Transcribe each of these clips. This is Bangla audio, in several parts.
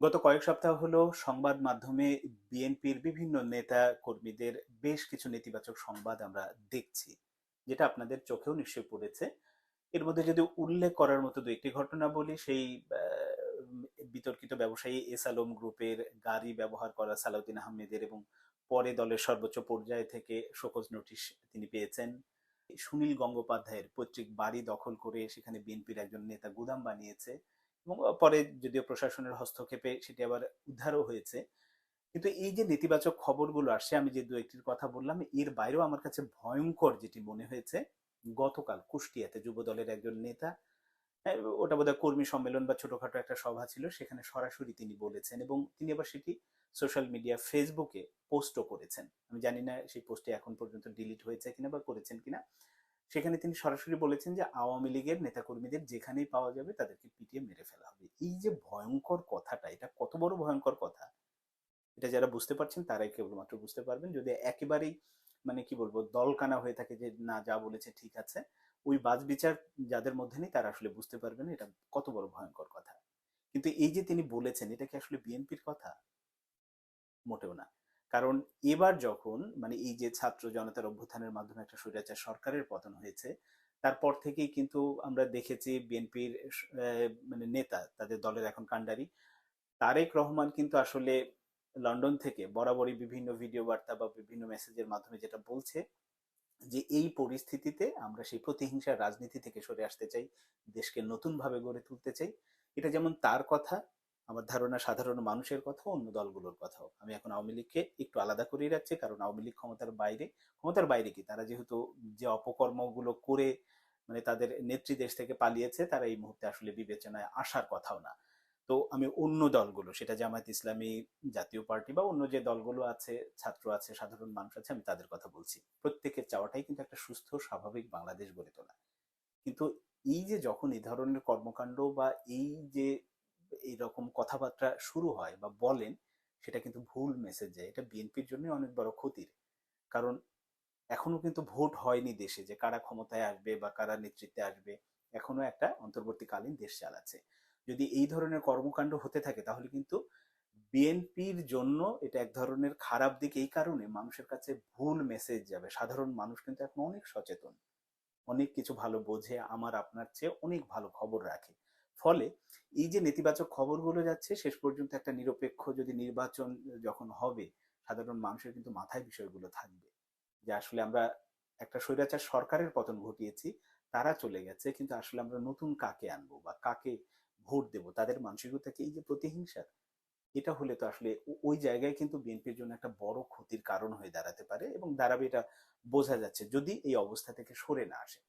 গত কয়েক সপ্তাহ হলো সংবাদ মাধ্যমে বিএনপির বিভিন্ন নেতা কর্মীদের বেশ কিছু নেতিবাচক সংবাদ আমরা দেখছি, যেটা আপনাদের চোখেও নিশ্চয়ই পড়েছে। এর মধ্যে যদি উল্লেখ করার মতো দু একটি ঘটনা বলি, সেই বিতর্কিত ব্যবসায়ী এস আলম গ্রুপের গাড়ি ব্যবহার করা সালাউদ্দিন আহমেদের এবং পরে দলের সর্বোচ্চ পর্যায় থেকে শোকজ নোটিশ তিনি পেয়েছেন। সুনীল গঙ্গোপাধ্যায়ের পৈতৃক বাড়ি দখল করে সেখানে বিএনপির একজন নেতা গুদাম বানিয়েছে। এবং পরে যদিও প্রশাসনের হস্তক্ষেপে সেটি আবার উদ্ধারও হয়েছে কিন্তু এই যে নেতিবাচক খবরগুলো আসছে আমি যে দু একটির কথা বললাম এর বাইরেও আমার কাছে ভয়ঙ্কর যেটি মনে হয়েছে গতকাল কুষ্টিয়াতে যুব দলের একজন নেতা আহ, ওটা বোধহয় কর্মী সম্মেলন বা ছোটখাটো একটা সভা ছিল সেখানে সরাসরি তিনি বলেছেন এবং তিনি আবার সেটি সোশ্যাল মিডিয়া ফেসবুকে পোস্টও করেছেন। আমি জানি না সেই পোস্টে এখন পর্যন্ত ডিলিট হয়েছে কিনা বা করেছেন কিনা সেখানে তিনি সরাসরি বলেছেন যে আওয়ামী লীগের নেতাকর্মীদের যেখানেই পাওয়া যাবে তাদেরকে পিটিয়ে মেরে ফেলা হবে। এই যে ভয়ঙ্কর কথাটা, এটা কত বড় ভয়ঙ্কর কথা? এটা যারা বুঝতে পারছেন তারাই কেবলমাত্র বুঝতে পারবেন। যদি একেবারেই মানে কি বলব, দলকানা হয়ে থাকে যে না, যা বলেছে ঠিক আছে, ওই বাজ বিচার যাদের মধ্যে নেই তারা আসলে বুঝতে পারবেন এটা কত বড় ভয়ঙ্কর কথা। কিন্তু এই যে তিনি বলেছেন, এটা কি আসলে বিএনপির কথা? মোটেও না। কারণ এবার যখন মানে এই যে ছাত্র জনতার অভ্যুত্থানের মাধ্যমে একটা স্বৈরাচার সরকারের পতন হয়েছে, তারপর থেকেই কিন্তু আমরা দেখেছি বিএনপির মানে নেতা, তাদের দলের এখন কাণ্ডারি। তারেক রহমান কিন্তু আসলে লন্ডন থেকে বরাবরই বিভিন্ন ভিডিও বার্তা বা বিভিন্ন মেসেজের মাধ্যমে যেটা বলছে যে, এই পরিস্থিতিতে আমরা সেই প্রতিহিংসার রাজনীতি থেকে সরে আসতে চাই, দেশকে নতুনভাবে গড়ে তুলতে চাই। এটা যেমন তার কথা আমার ধারণা সাধারণ মানুষের কথা, অন্য দলগুলোর কথাও আমি এখন আওয়ামী লীগকে একটু আলাদা করেই রাখছি, কারণ আওয়ামী লীগ ক্ষমতার বাইরে। ক্ষমতার বাইরে কি? তারা যেহেতু যে অপকর্মগুলো করে মানে তাদের নেত্রী দেশ থেকে পালিয়েছে, তারা এই মুহূর্তে আসলে বিবেচনায় আসার কথাও না। তো আমি অন্য দলগুলো, সেটা জামায়াত ইসলামী জাতীয় পার্টি বা অন্য যে দলগুলো আছে, ছাত্র আছে, সাধারণ মানুষ আছে, আমি তাদের কথা বলছি। প্রত্যেকের চাওয়াটাই কিন্তু একটা সুস্থ, স্বাভাবিক বাংলাদেশ গড়ে তোলা। কিন্তু এই যে যখন এই ধরনের কর্মকাণ্ড বা এই যে এইরকম কথাবার্তা শুরু হয় বা বলেন, সেটা কিন্তু ভুল মেসেজ যায় এটা বিএনপির জন্য অনেক বড় ক্ষতির। কারণ এখনও কিন্তু ভোট হয়নি দেশে যে কারা ক্ষমতায় আসবে বা কারা নেতৃত্বে আসবে। এখনও একটা অন্তর্বর্তীকালীন দেশ চালাচ্ছে। যদি এই ধরনের কর্মকাণ্ড হতে থাকে, তাহলে কিন্তু বিএনপির জন্য এটা এক ধরনের খারাপ দিক। এই কারণে মানুষের কাছে ভুল মেসেজ যাবে। সাধারণ মানুষ কিন্তু এখন অনেক সচেতন। অনেক কিছু ভালো বোঝে, আমার আপনার চেয়ে অনেক ভালো খবর রাখে। ফলে এই যে নেতিবাচক খবরগুলো যাচ্ছে, শেষ পর্যন্ত একটা নিরপেক্ষ যদি নির্বাচন যখন হবে, সাধারণ মানুষের কিন্তু মাথায় বিষয়গুলো থাকবে যে আসলে আমরা একটা স্বৈরাচার সরকারের পতন ঘটিয়েছি, তারা চলে গেছে, কিন্তু আসলে আমরা নতুন কাকে আনব বা কাকে ভোট দেব? তাদের মানসিকতাকে এই যে প্রতিহিংসা এটা হলে তো আসলে ওই জায়গায় কিন্তু বিএনপির জন্য একটা বড় ক্ষতির কারণ হয়ে দাঁড়াতে পারে এবং দাঁড়াবে এটা বোঝা যাচ্ছে যদি এই অবস্থা থেকে সরে না আসে।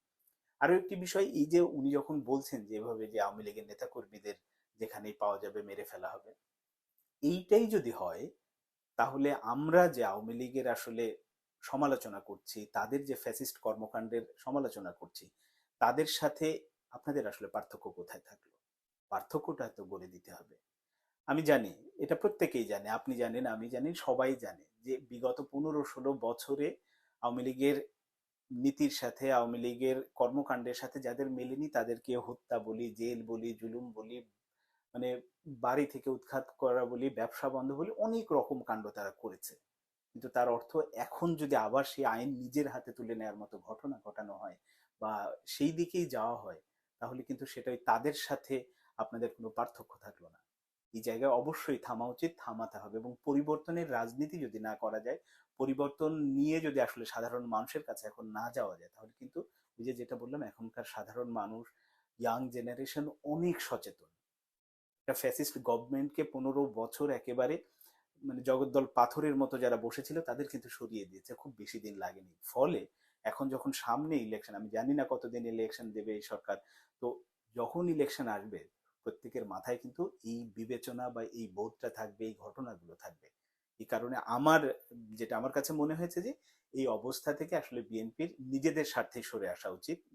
আরও একটি বিষয়, এই যে উনি যখন বলছেন যে এভাবে যে আওয়ামী লীগের নেতা কর্মীদের যেখানেই পাওয়া যাবে মেরে ফেলা হবে, এইটাই যদি হয়, তাহলে আমরা যে আওয়ামী লীগের আসলে সমালোচনা করছি, তাদের যে ফ্যাসিস্ট কর্মকাণ্ডের সমালোচনা করছি, তাদের সাথে আপনাদের আসলে পার্থক্য কোথায় থাকল? পার্থক্যটা তো গড়ে দিতে হবে। আমি জানি, এটা প্রত্যেকেই জানে, আপনি জানেন, আমি জানি, সবাই জানে যে বিগত পনেরো ষোলো বছরে আওয়ামী লীগের নীতির সাথে, আওয়ামী লীগের কর্মকাণ্ডের সাথে যাদের মেলেনি তাদেরকে হত্যা বলি, জেল বলি, জুলুম বলি মানে বাড়ি থেকে উৎখাত করা বলি, ব্যবসা বন্ধ বলি, অনেক রকম কাণ্ড তারা করেছে। কিন্তু তার অর্থ এখন যদি আবার সেই আইন নিজের হাতে তুলে নেওয়ার মতো ঘটনা ঘটানো হয় বা সেই দিকেই যাওয়া হয়, তাহলে কিন্তু সেটাই তাদের সাথে আপনাদের কোনো পার্থক্য থাকল না। এই জায়গায় অবশ্যই থামা উচিত, থামাতে হবে এবং পরিবর্তনের রাজনীতি যদি না করা যায়, পরিবর্তন নিয়ে যদি আসলে সাধারণ মানুষের কাছে এখন না যাওয়া যায়, তাহলে কিন্তু ওই যে যেটা বললাম, এখনকার সাধারণ মানুষ ইয়াং জেনারেশন অনেক সচেতন। একটা ফ্যাসিস্ট গভর্নমেন্টকে পনেরো বছর একেবারে মানে জগদ্দল পাথরের মতো যারা বসেছিল, তাদের কিন্তু সরিয়ে দিয়েছে, খুব বেশি দিন লাগেনি। ফলে এখন যখন সামনে ইলেকশন আমি জানি না কতদিন ইলেকশন দেবে এই সরকার, তো যখন ইলেকশন আসবে প্রত্যেকের মাথায় কিন্তু এই বিবেচনা বা এই বোধটা থাকবে, এই ঘটনাগুলো থাকবে। এই কারণে আমার, যেটা আমার কাছে মনে হয়েছে যে, এই অবস্থা থেকে আসলে বিএনপির নিজেদের স্বার্থে সরে আসা উচিত।